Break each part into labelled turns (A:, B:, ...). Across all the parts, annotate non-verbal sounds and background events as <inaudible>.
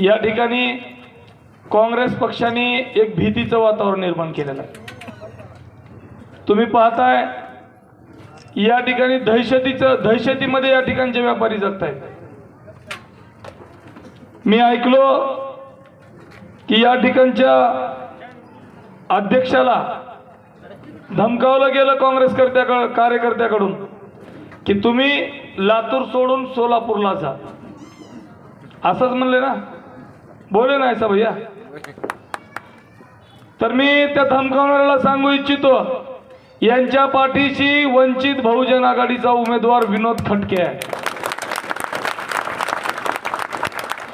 A: या ठिकाणी काँग्रेस पक्षाने एक भीतीचं वातावरण निर्माण केलेलं आहे. तुम्ही पाहताय या ठिकाणी दहशतीचं दहशतीमध्ये या ठिकाणचे व्यापारी जगत आहेत मी ऐकलो की या ठिकाणच्या अध्यक्षाला धमकावलं गेलं काँग्रेसकर्त्याक कार्यकर्त्याकडून की तुम्ही लातूर सोडून सोलापूरला जा. असंच म्हणले ना? बोले ना ऐसा भैया तर मी त्या धमकावणाऱ्याला सांगू इच्छितो यांच्या पाठीशी वंचित बहुजन आघाडीचा उमेदवार विनोद खटके आहे.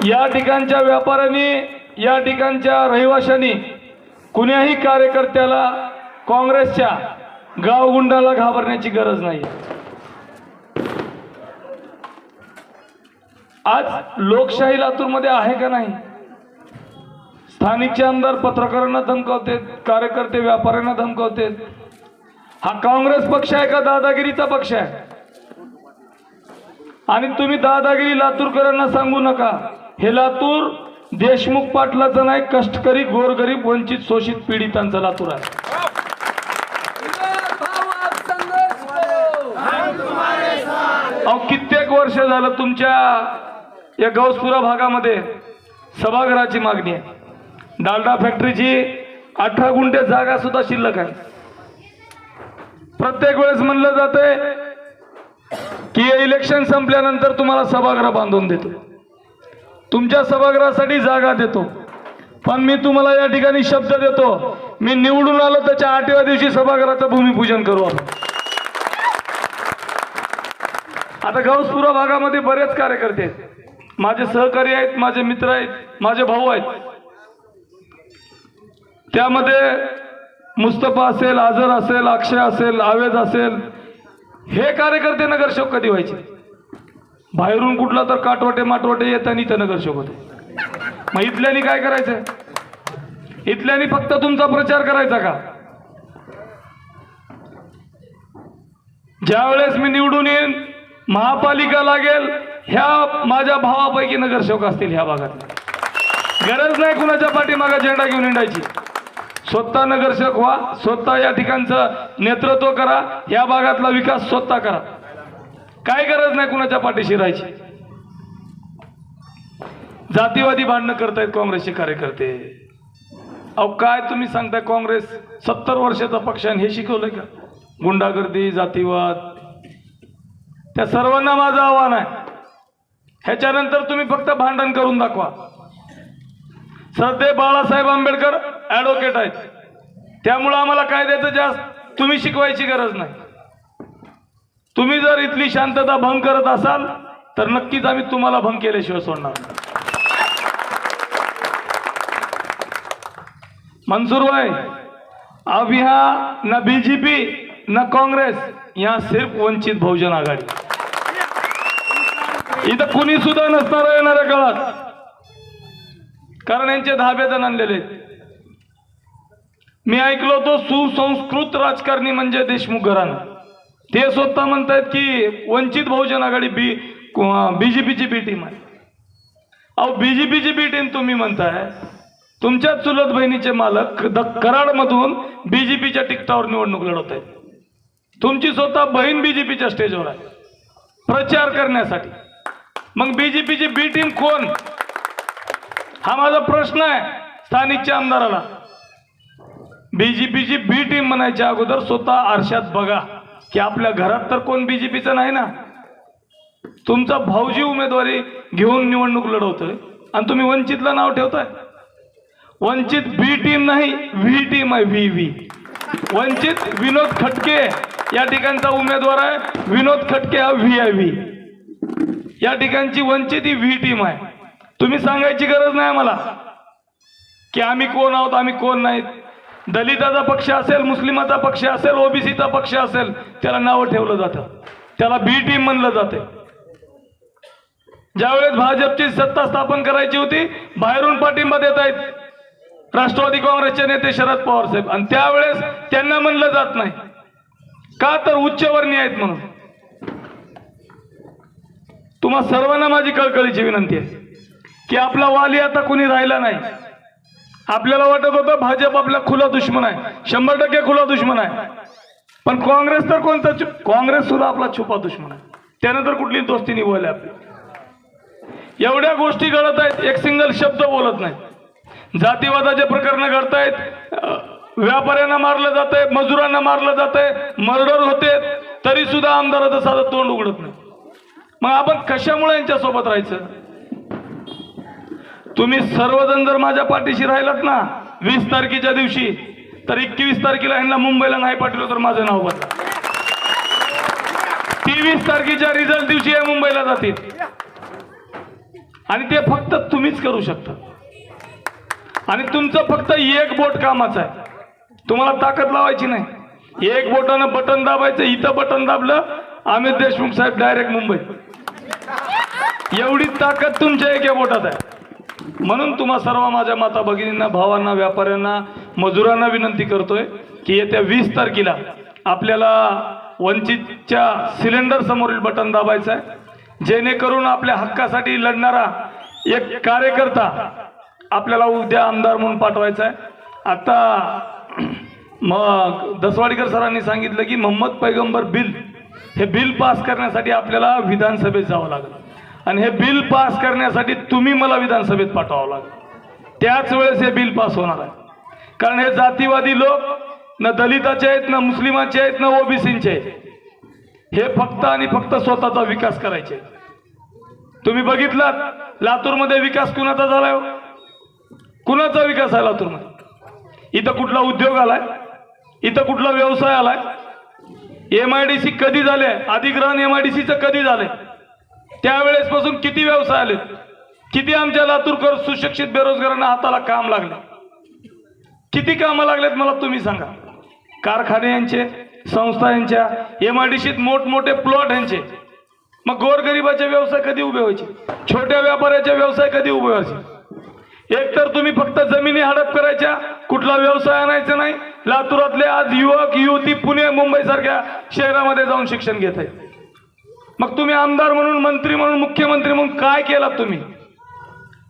A: या ठिकाणच्या व्यापाऱ्यांनी या ठिकाणच्या रहिवाशांनी कुण्याही कार्यकर्त्याला काँग्रेसच्या गावगुंडाला घाबरण्याची गरज नाही. आज लोकशाही लातूरमध्ये आहे का नाही? स्थानिकचे आमदार पत्रकारांना धमकावतेत कार्यकर्ते व्यापाऱ्यांना धमकावतेत. हा काँग्रेस पक्ष आहे का दादागिरीचा पक्ष आहे? आणि तुम्ही दादागिरी लातूरकरांना सांगू नका. हे लातूर देशमुख पाटलाचं नाही कष्टकरी गोरगरीब वंचित शोषित पीडितांचं लातूर आहे. अहो कित्येक वर्ष झालं तुमच्या या गौसपुरा भागामध्ये सभागृहाची मागणी आहे. डालडा फॅक्टरीची अठरा गुंठे जागा सुद्धा शिल्लक आहे. प्रत्येक वेळेस म्हणलं जातंय की इलेक्शन संपल्यानंतर तुम्हाला सभागृह बांधून देतो. तुमच्या सभागृहासाठी जागा देतो. पण मी तुम्हाला या ठिकाणी शब्द देतो मी निवडून आलो त्याच्या आठव्या दिवशी सभागृहाचं भूमिपूजन करू आपण. आता गौसपुरा भागामध्ये बरेच कार्यकर्ते आहेत. माझे सहकारी आहेत माझे मित्र आहेत माझे भाऊ आहेत. त्यामध्ये मुस्तफा असेल आझर असेल अक्षय असेल आवेद असेल हे कार्यकर्ते नगरसेवक कधी व्हायचे? बाहेरून कुठला तर काटवटे माटवटे येतानी इथं नगरसेवक होते. मग इथल्यानी काय करायचं? इथल्यानी फक्त तुमचा प्रचार करायचा का? ज्यावेळेस मी निवडून येईन महापालिका लागेल ह्या माझ्या भावापैकी नगरसेवक असतील ह्या भागात गरज नाही कुणाच्या पाठीमागा झेंडा घेऊन हिंडायची. स्वतः नगरसेवक व्हा स्वतः या ठिकाणचं नेतृत्व करा या भागातला विकास स्वतः करा. काय गरज नाही कुणाच्या पाठीशी राहायची. जातीवादी भांडणं करतायत काँग्रेसचे कार्यकर्ते. अहो काय तुम्ही सांगताय काँग्रेस सत्तर वर्षाचा पक्ष आहे आणि हे शिकवलंय का? गुंडागर्दी जातीवाद. त्या सर्वांना माझं आव्हान आहे. ह्याच्यानंतर तुम्ही फक्त भांडण करून दाखवा. सध्या बाळासाहेब आंबेडकर ॲडव्होकेट आहेत त्यामुळं आम्हाला कायद्याचं जास्त तुम्ही शिकवायची गरज नाही तुम्ही जर इथली शांतता भंग करत असाल तर नक्कीच आम्ही तुम्हाला भंग केल्याशिवाय सोडणार नाही. मंसूर भाई अब यहाँ न बीजेपी न काँग्रेस यहाँ सिर्फ वंचित बहुजन आघाडी इथं कुणी सुद्धा नसणार येणाऱ्या काळात कारण यांचे धाबे जण आणलेले आहेत. मी ऐकलो तो सुसंस्कृत राजकारणी म्हणजे देशमुख घराणं. ते स्वतः म्हणतायत की वंचित बहुजन आघाडी बी बीजेपीची बी टीम आहे अहो बीजेपीची बी टीम तुम्ही म्हणताय? तुमच्या चुलत बहिणीचे मालक द कराडमधून बीजेपीच्या तिकटावर निवडणूक लढवत आहेत तुमची स्वतः बहीण बीजेपीच्या स्टेजवर आहे. प्रचार करण्यासाठी. मग बीजेपीची बी टीम कोण? हा माझा प्रश्न आहे स्थानिकच्या आमदाराला. बीजेपीची बी टीम म्हणायच्या अगोदर स्वतः आरशात बघा. की आपल्या घरात तर कोण बीजेपीचं नाही ना? तुमचा भाऊजी उमेदवारी घेऊन निवडणूक लढवतोय आणि तुम्ही वंचितला नाव ठेवताय. वंचित बी टीम नाही व्ही टीम आहे व्ही व्ही वंचित विनोद खटके या ठिकाणचा उमेदवार आहे. विनोद खटके हा व्ही आय व्ही या ठिकाणची वंचित ही व्ही टीम आहे. तुम्ही सांगायची गरज नाही मला की आम्ही कोण आहोत आम्ही कोण नाहीत. दलिताचा पक्ष असेल मुस्लिमाचा पक्ष असेल ओबीसीचा पक्ष असेल त्याला नावं ठेवलं जातं. त्याला बी टीम म्हणलं जाते ज्यावेळेस भाजपची सत्ता स्थापन करायची होती बाहेरून पाठिंबा देत आहेत राष्ट्रवादी काँग्रेसचे नेते शरद पवार साहेब. आणि त्यावेळेस त्यांना म्हणलं जात नाही. का तर उच्चवर्णीय आहेत म्हणून. तुम्हा सर्वांना माझी कळकळीची विनंती आहे की आपला वाली आता कुणी राहिला नाही. आपल्याला वाटत होतं भाजप आपला खुला दुश्मन आहे. शंभर टक्के खुला दुश्मन आहे. पण काँग्रेस तर कोणता काँग्रेस सुद्धा आपला छुपा दुश्मन आहे. त्यानं तर कुठली दोस्ती निभवली आपली? एवढ्या गोष्टी घडत आहेत एक सिंगल शब्द बोलत नाही जातीवादाचे प्रकरण घडतायत व्यापाऱ्यांना मारलं जात आहे मजुरांना मारलं जात आहे मर्डर होते तरी सुद्धा आमदाराचं साधं तोंड उघडत नाही. मग आपण कशामुळे यांच्यासोबत राहायचं? तुम्ही सर्वजण जर माझ्या पाठीशी राहिलात ना वीस तारखेच्या दिवशी तर एकवीस तारखेला ह्यांना मुंबईला नाही पाठवलं तर माझं नाव बदला. तेवीस तारखेच्या रिझल्ट दिवशी या मुंबईला जातील. आणि ते फक्त तुम्हीच करू शकता. आणि तुमचं फक्त एक बोट कामाचं आहे. तुम्हाला ताकद लावायची नाही. एक बोटानं बटन दाबायचं इथं बटन दाबलं अमित देशमुख साहेब डायरेक्ट मुंबईत. एवढी ताकद तुमच्या एका बोटात आहे. म्हणून तुम्हा सर्व माझ्या माता भगिनींना भावांना व्यापाऱ्यांना मजुरांना विनंती करतोय की येत्या वीस तारखेला आपल्याला वंचितच्या सिलेंडर समोरील बटन दाबायचं आहे. जेणेकरून आपल्या हक्कासाठी लढणारा एक कार्यकर्ता आपल्याला उद्या आमदार म्हणून पाठवायचा आहे. आता <clears throat> मग दसवाडीकर सरांनी सांगितलं की मोहम्मद पैगंबर बिल हे बिल पास करण्यासाठी आपल्याला विधानसभेत जावं लागलं. आणि हे बिल पास करण्यासाठी तुम्ही मला विधानसभेत पाठवावं लागेल. त्याच वेळेस हे बिल पास होणार आहे. कारण हे जातीवादी लोक ना दलिताचे आहेत ना मुस्लिमांचे आहेत ना ओबीसीचे आहेत. हे फक्त आणि फक्त स्वतःचा विकास करायचे आहेत. तुम्ही बघितलात लातूरमध्ये विकास कुणाचा झालाय हो? कुणाचा विकास आहे लातूरमध्ये? इथं कुठला उद्योग आलाय? इथं कुठला व्यवसाय आलाय? एम आय डी सी कधी झाले? अधिग्रहण एम आय डी सीचं कधी झालंय? त्यावेळेस पासून किती व्यवसाय आले किती आमच्या लातूरकर सुशिक्षित बेरोजगारांना हाताला काम लागले? किती कामं लागलेत मला तुम्ही सांगा? कारखाने यांचे संस्था यांच्या एम आय डी सीत मोठमोठे प्लॉट यांचे. मग गोरगरिबाचे व्यवसाय कधी उभे व्हायचे? छोट्या व्यापाऱ्याचे व्यवसाय कधी उभे व्हायचे? एकतर तुम्ही फक्त जमिनी हडप करायच्या कुठला व्यवसाय आणायचा नाही. लातूरातले आज युवक युवती पुणे मुंबई सारख्या शहरामध्ये जाऊन शिक्षण घेत आहेत. मग तुम्ही आमदार म्हणून मंत्री म्हणून मुख्यमंत्री म्हणून काय केलात तुम्ही?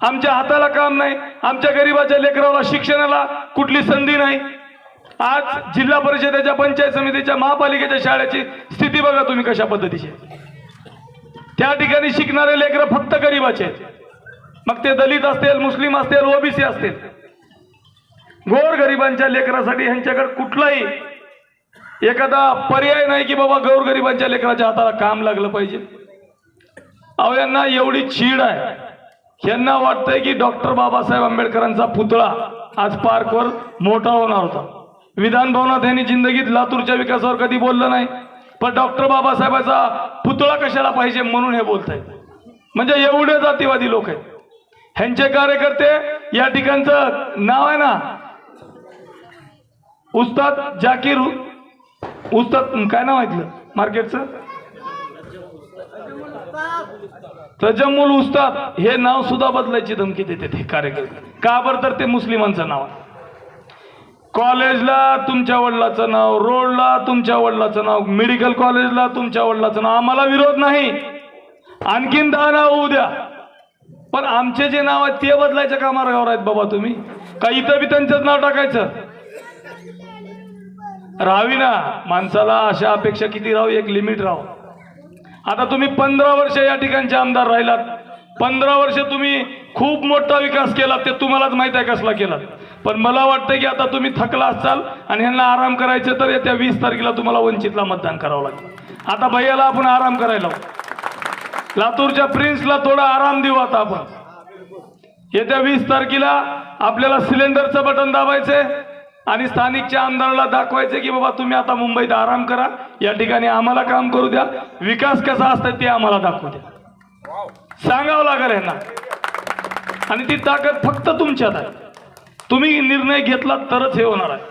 A: आमच्या हाताला काम नाही आमच्या गरीबाच्या लेकराला शिक्षणाला कुठली संधी नाही. आज जिल्हा परिषदेच्या पंचायत समितीच्या महापालिकेच्या शाळेची स्थिती बघा तुम्ही कशा पद्धतीची त्या ठिकाणी शिकणारे लेकरं फक्त गरीबाचे आहेत. मग ते दलित असतील मुस्लिम असतील ओबीसी असतील. गोर गरिबांच्या लेकरासाठी ह्यांच्याकडे कुठलाही एखादा पर्याय नाही की बाबा गौरगरिबांच्या लेकराच्या हाताला काम लागलं पाहिजे. अहो यांना एवढी चीड आहे. यांना वाटतंय की डॉक्टर बाबासाहेब आंबेडकरांचा पुतळा आज पार्कवर मोठा होणार होता. विधान भवनात यांनी जिंदगीत लातूरच्या विकासावर कधी बोललं नाही. पण डॉक्टर बाबासाहेबाचा पुतळा कशाला पाहिजे म्हणून हे बोलत आहेत म्हणजे एवढे जातीवादी लोक आहेत. ह्यांचे कार्यकर्ते या ठिकाणचं नाव आहे ना उस्ताद जाकीर उस्ताद काय नाव ऐकलं? मार्केटचं? तजम्मुल उस्ताद. हे नाव सुद्धा बदलायची धमकी देते ते कार्यकर्ते. का बरं तर ते मुस्लिमांचं नाव आहे. कॉलेजला तुमच्या वडिलाचं नाव रोडला तुमच्या वडिलाचं नाव मेडिकल कॉलेजला तुमच्या वडिलाचं नाव आम्हाला विरोध नाही. आणखीन दहा नाव होऊ द्या. पण आमचे जे नाव आहेत ते बदलायच्या कामावर आहेत बाबा तुम्ही? का इथं बी त्यांचंच नाव टाकायचं? राहावी ना माणसाला अशा अपेक्षा किती राहू? एक लिमिट राहू. आता तुम्ही पंधरा वर्ष या ठिकाणचे आमदार राहिलात. पंधरा वर्ष तुम्ही खूप मोठा विकास केला ते तुम्हालाच माहीत आहे कसला केला पण मला वाटतं की आता तुम्ही थकला असाल आणि ह्यांना आराम करायचं तर येत्या वीस तारखेला तुम्हाला वंचितला मतदान करावं लागेल. आता भैयाला आपण आराम करायला लावू. लातूरच्या प्रिन्सला थोडा आराम देऊ आता आपण. येत्या वीस तारखेला आपल्याला सिलेंडरचं बटन दाबायचंय. आणि स्थानिकच्या आमदाराला दाखवायचं की बाबा तुम्ही आता मुंबईत आराम करा. या ठिकाणी आम्हाला काम करू द्या. विकास कसा असतो ते आम्हाला दाखवू द्या. सांगावं लागेल यांना. आणि ती ताकद फक्त तुमच्यात आहे. तुम्ही निर्णय घेतला तरच हे होणार आहे.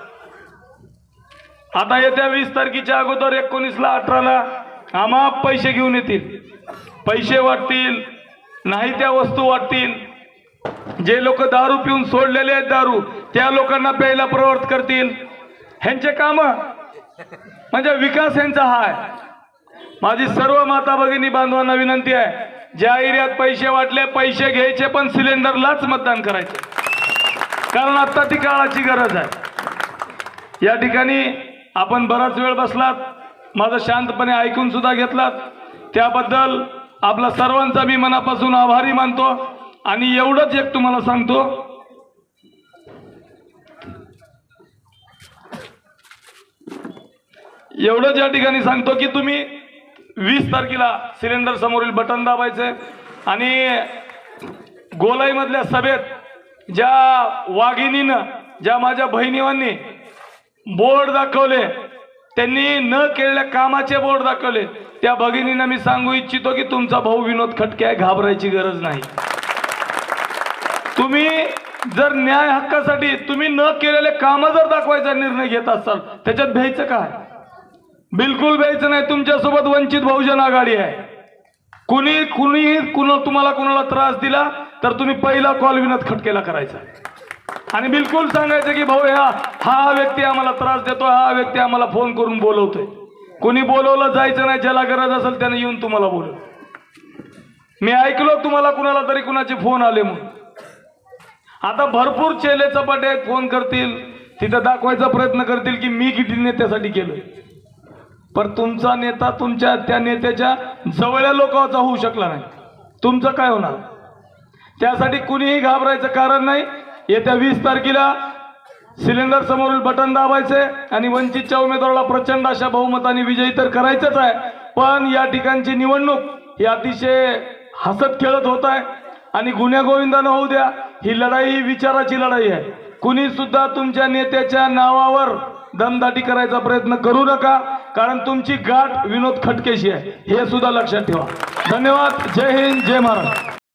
A: आता येत्या वीस तारखेच्या अगोदर एकोणीसला अठराला आम्हा पैसे घेऊन येतील. पैसे वाटतील नाही त्या वस्तू वाटतील. जे लोक दारू पिऊन सोडलेले आहेत दारू त्या लोकांना प्यायला प्रवृत्त करतील. ह्यांचे काम म्हणजे विकास यांचा हा आहे. माझी सर्व माता भगिनी बांधवांना विनंती आहे ज्या एरियात पैसे वाटले पैसे घ्यायचे पण सिलेंडरलाच मतदान करायचे. कारण आत्ता ती काळाची गरज आहे. या ठिकाणी आपण बराच वेळ बसलात माझं शांतपणे ऐकून सुद्धा घेतलात. त्याबद्दल आपला सर्वांचा मी मनापासून आभारी मानतो आणि एवढंच एक तुम्हाला सांगतो एवढंच या ठिकाणी सांगतो की तुम्ही वीस तारखेला सिलेंडर समोरील बटन दाबायचे आणि गोलाईमधल्या सभेत ज्या वाघिणीनं ज्या माझ्या बहिणीवांनी बोर्ड दाखवले त्यांनी न केलेल्या कामाचे बोर्ड दाखवले त्या भगिनींना मी सांगू इच्छितो की तुमचा भाऊ विनोद खटके आहे घाबरायची गरज नाही. तुम्ही जर न्याय हक्कासाठी तुम्ही न केलेले कामं जर दाखवायचा निर्णय घेत असाल त्याच्यात भ्यायचं काय? बिलकुल भ्यायचं नाही. तुमच्यासोबत वंचित बहुजन आघाडी आहे. कुणी कुणीही कुणा तुम्हाला कुणाला त्रास दिला तर तुम्ही पहिला कॉल विनत खटकेला करायचा. आणि बिलकुल सांगायचं की भाऊ ह्या हा व्यक्ती आम्हाला त्रास देतो हा व्यक्ती आम्हाला फोन करून बोलवतोय. कुणी बोलवलं जायचं नाही ज्याला गरज असेल त्याने येऊन तुम्हाला बोलव मी ऐकलो तुम्हाला कुणाला तरी कुणाचे फोन आले म्हणून. आता भरपूर चेले चपाटे आहेत फोन करतील. तिथं दाखवायचा प्रयत्न करतील की मी किती नेत्यासाठी केलं पण तुमचा नेता तुमच्या त्या नेत्याच्या जवळल्या लोकांचा होऊ शकला नाही. तुमचं काय होणार? त्यासाठी कुणीही घाबरायचं कारण नाही. येत्या वीस तारखेला सिलेंडर समोरील बटन दाबायचे आणि वंचितच्या उमेदवाराला प्रचंड अशा बहुमताने विजयी तर करायचंच आहे. पण या ठिकाणची निवडणूक ही अतिशय हसत खेळत होत आहे. आणि गुन्ह्यागोविंदानं होऊ द्या ही लढाई ही विचाराची लढाई आहे. कुणी सुद्धा तुमच्या नेत्याच्या नावावर दमदाटी करायचा प्रयत्न करू नका कारण तुमची गाठ विनोद खटकेशी आहे. हे सुद्धा लक्षात ठेवा. धन्यवाद. जय हिंद जय महाराष्ट्र.